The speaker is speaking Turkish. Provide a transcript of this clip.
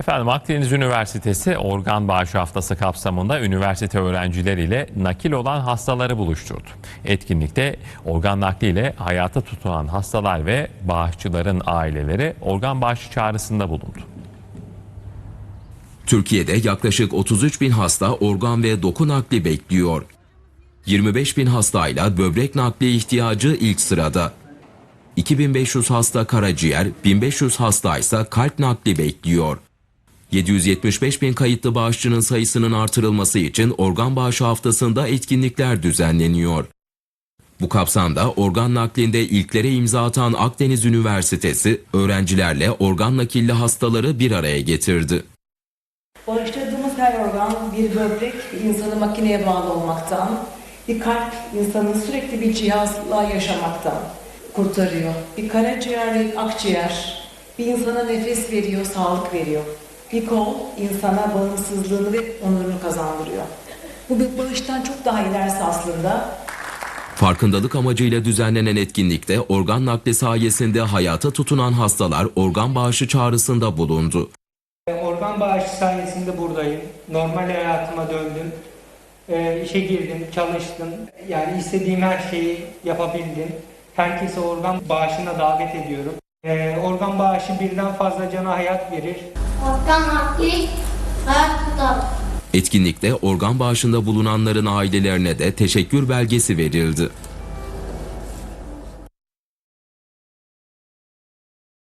Efendim Akdeniz Üniversitesi Organ Bağışı Haftası kapsamında üniversite öğrencileriyle nakil olan hastaları buluşturdu. Etkinlikte organ nakliyle hayata tutulan hastalar ve bağışçıların aileleri organ bağışı çağrısında bulundu. Türkiye'de yaklaşık 33 bin hasta organ ve doku nakli bekliyor. 25 bin hastayla böbrek nakli ihtiyacı ilk sırada. 2500 hasta karaciğer, 1500 hasta ise kalp nakli bekliyor. 775 bin kayıtlı bağışçının sayısının artırılması için organ bağışı haftasında etkinlikler düzenleniyor. Bu kapsamda organ naklinde ilklere imza atan Akdeniz Üniversitesi öğrencilerle organ nakilli hastaları bir araya getirdi. Bağışladığımız her organ bir böbrek insanı makineye bağlı olmaktan, bir kalp insanı sürekli bir cihazla yaşamaktan kurtarıyor. Bir karaciğer akciğer bir insana nefes veriyor, sağlık veriyor. Bir kol insana bağımsızlığını ve onurunu kazandırıyor. Bu bir bağıştan çok daha ilerisi aslında. Farkındalık amacıyla düzenlenen etkinlikte organ nakli sayesinde hayata tutunan hastalar organ bağışı çağrısında bulundu. Organ bağışı sayesinde buradayım. Normal hayatıma döndüm. Ee, işe girdim, çalıştım. Yani istediğim her şeyi yapabildim. Herkese organ bağışına davet ediyorum. Ee, organ bağışı birden fazla cana hayat verir. Organ nakli hayat tutar. Etkinlikte organ bağışında bulunanların ailelerine de teşekkür belgesi verildi.